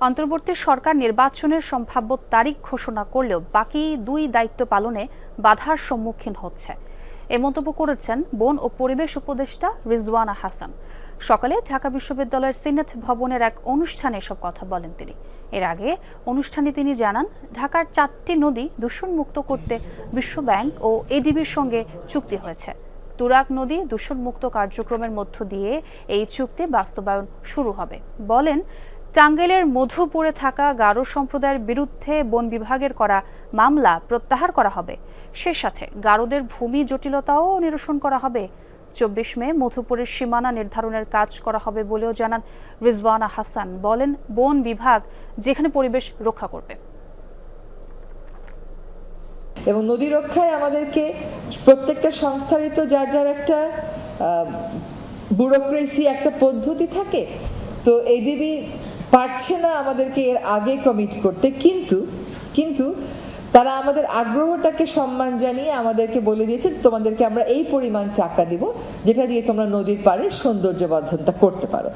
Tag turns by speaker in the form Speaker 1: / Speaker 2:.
Speaker 1: অন্তর্বর্তী সরকার নির্বাচনের সম্ভাব্য তারিখ ঘোষণা করলেও বাকি দুই দায়িত্ব পালনে বাধার সম্মুখীন হচ্ছে। এ মন্তব্য করেছেন বন ও পরিবেশ উপদেষ্টা রিজওয়ানা হাসান। সকালে ঢাকা বিশ্ববিদ্যালয়ের সিনেট ভবনের এক অনুষ্ঠানে এসব কথা বলেন তিনি। এর আগে অনুষ্ঠানে তিনি জানান, ঢাকার চারটি নদী দূষণমুক্ত করতে বিশ্বব্যাংক ও এডিবির সঙ্গে চুক্তি হয়েছে। তুরাগ নদী দূষণমুক্ত কার্যক্রমের মধ্য দিয়ে এই চুক্তি বাস্তবায়ন শুরু হবে। বলেন টাঙ্গাইলের মধুপুরে থাকা গারো সম্প্রদায়ের বিরুদ্ধে বন বিভাগের করা মামলা প্রত্যাহার করা হবে। সে সাথে গারোদের ভূমি জটিলতাও নিরসন করা হবে। চব্বিশ মে মধুপুরের সীমানা নির্ধারণের কাজ করা হবে বলেও জানান রিজওয়ানা হাসান। বলেন, বন বিভাগ যেখানে পরিবেশ রক্ষা করবে।
Speaker 2: এবং নদী রক্ষায় আমাদেরকে প্রত্যেকটা সংস্থারই তো যার যার একটা ব্যুরোক্রেসি একটা পদ্ধতি থাকে, তো এডিবি পারছে না আমাদেরকে এর আগে কমিট করতে, কিন্তু কিন্তু তারা আমাদের আগ্রহটাকে সম্মান জানিয়ে আমাদেরকে বলে দিয়েছে, তোমাদেরকে আমরা এই পরিমাণ টাকা দিব, যেটা দিয়ে তোমরা নদীর পাড়ে সৌন্দর্য বর্ধনটা করতে পারো।